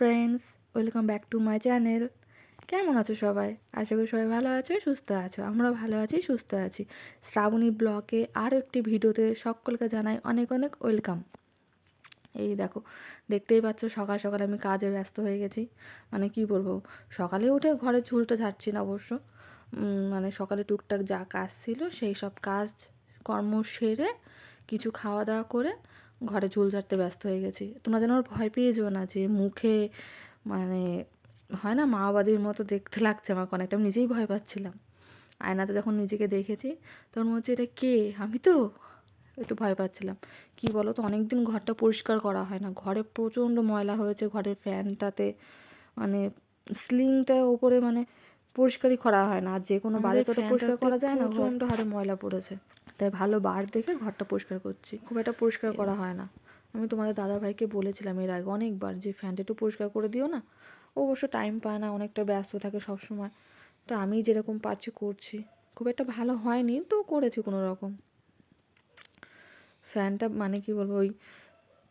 Friends welcome back to my channel কেমন আছো সবাই? আশা করি সবাই ভালো আছো, সুস্থ আছো। আমরা ভালো আছি, সুস্থ আছি। শ্রাবণী ব্লকে আরও একটি ভিডিওতে সকলকে জানাই অনেক অনেক ওয়েলকাম এই দেখো, দেখতেই পাচ্ছ সকাল সকাল আমি কাজে ব্যস্ত হয়ে গেছি। মানে কি বলব, সকালে উঠে ঘরে ঝুলটা ঝাড়ছি না অবশ্য মানে সকালে টুকটাক যা কাজ ছিল সেই সব কাজ, কর্ম সেরে কিছু খাওয়া দাওয়া করে ঘরে ঝুল ঝাড়তে ব্যস্ত হয়ে গেছি। তোমরা যেন ওর ভয় পেয়ে যেও না যে মুখে মানে হয় না মাওবাদীর মতো দেখতে লাগছে আমাকে অনেকটা আমি নিজেই ভয় পাচ্ছিলাম। আয়নাতে যখন নিজেকে দেখেছি তখন মনে হচ্ছে এটা কে? আমি তো? একটু ভয় পাচ্ছিলাম। কি বলো তো অনেক দিন ঘরটা পরিষ্কার করা হয় না। ঘরে প্রচণ্ড ময়লা হয়েছে ঘরের ফ্যানটাতে মানে স্লিংটা ওপরে মানে পরিষ্কারই করা হয় না। আর যে কোনো বাড়িতে পরিষ্কার করা যায় না প্রচণ্ড হারে ময়লা পড়েছে। তাই ভালো বার দেখে ঘরটা পরিষ্কার করছি। খুব একটা পরিষ্কার করা হয় না। আমি তোমাদের দাদা ভাইকে বলেছিলাম এর আগে অনেকবার যে ফ্যানটা একটু পরিষ্কার করে দিও না ও অবশ্য টাইম পায় না অনেকটা ব্যস্ত থাকে সব সময় তো আমি যেরকম পারছি করছি। খুব একটা ভালো হয়নি তো করেছি কোনো রকম। ফ্যানটা মানে কি বলব ওই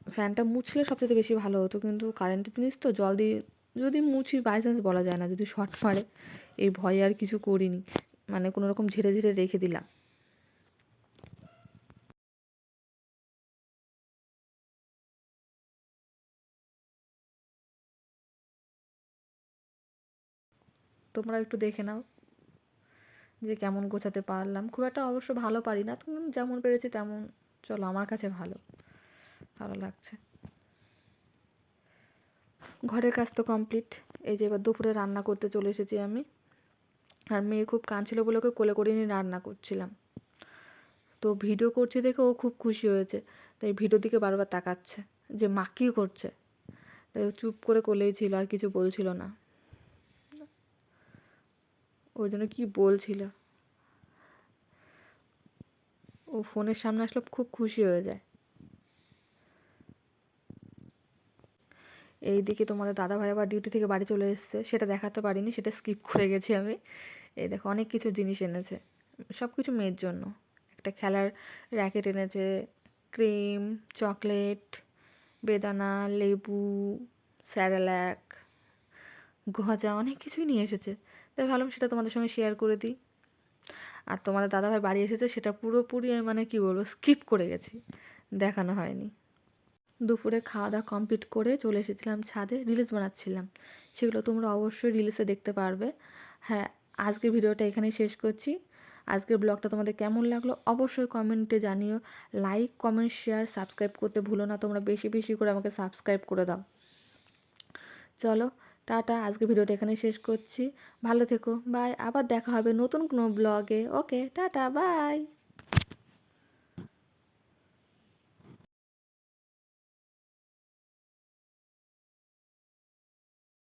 ফ্যানটা মুছলে সবচেয়ে বেশি ভালো হতো কিন্তু কারেন্টের জিনিস তো জল দিয়ে যদি মুছি বাই চান্স বলা যায় না যদি শর্ট মারে এই ভয়ে আর কিছু করিনি। মানে কোনো রকম ঝেড়ে ঝেড়ে রেখে দিলাম। তোমরা একটু দেখে নাও যে কেমন গোছাতে পারলাম। খুব একটা অবশ্য ভালো পারি না যেমন পেরেছি তেমন, চলো আমার কাছে ভালো ভালো লাগছে। ঘরের কাজ তো কমপ্লিট এই যে এবার দুপুরে রান্না করতে চলে এসেছি আমি। আর মেয়ে খুব কাঁদছিল বলে ওকে কোলে করে নিয়ে রান্না করছিলাম। তো ভিডিও করছি দেখে ও খুব খুশি হয়েছে, তাই ভিডিও দিকে বারবার তাকাচ্ছে যে মা কী করছে? তাই ও চুপ করে কোলেই ছিল আর কিছু বলছিল না। ওই জন্য কী বলছিল। ও ফোনের সামনে আসলে খুব খুশি হয়ে যায়। এইদিকে তোমাদের দাদা ভাই আবার ডিউটি থেকে বাড়ি চলে এসেছে। সেটা দেখাতে পারিনি, সেটা স্কিপ করে গেছি আমি। এই দেখো, অনেক কিছু জিনিস এনেছে। সব কিছু মেয়ের জন্য। একটা খেলার র্যাকেট এনেছে ক্রিম চকলেট বেদানা, লেবু স্যারেল্যাক গজা, অনেক কিছুই নিয়ে এসেছে। তাই ভাবলাম সেটা তোমাদের সঙ্গে শেয়ার করে দিই। আর তোমাদের দাদাভাই বাড়ি এসেছে, সেটা পুরোপুরি মানে কি বলব স্কিপ করে গেছি। দেখানো হয়নি। দুপুরে খাওয়া দাওয়া কমপ্লিট করে চলে এসেছিলাম ছাদে রিলস বানাচ্ছিলাম। সেগুলো তোমরা অবশ্যই রিলসে দেখতে পারবে। হ্যাঁ আজকের ভিডিওটা এখানে শেষ করছি। আজকের ব্লগটা তোমাদের কেমন লাগল অবশ্যই কমেন্টে জানিও। লাইক কমেন্ট শেয়ার সাবস্ক্রাইব করতে ভুলো না, তোমরা বেশি বেশি করে আমাকে সাবস্ক্রাইব করে দাও। চলো টাটা আজকে ভিডিওটা এখানে শেষ করছি। ভালো থেকো বাই আবার দেখা হবে নতুন কোনো ব্লগে ওকে টাটা বাই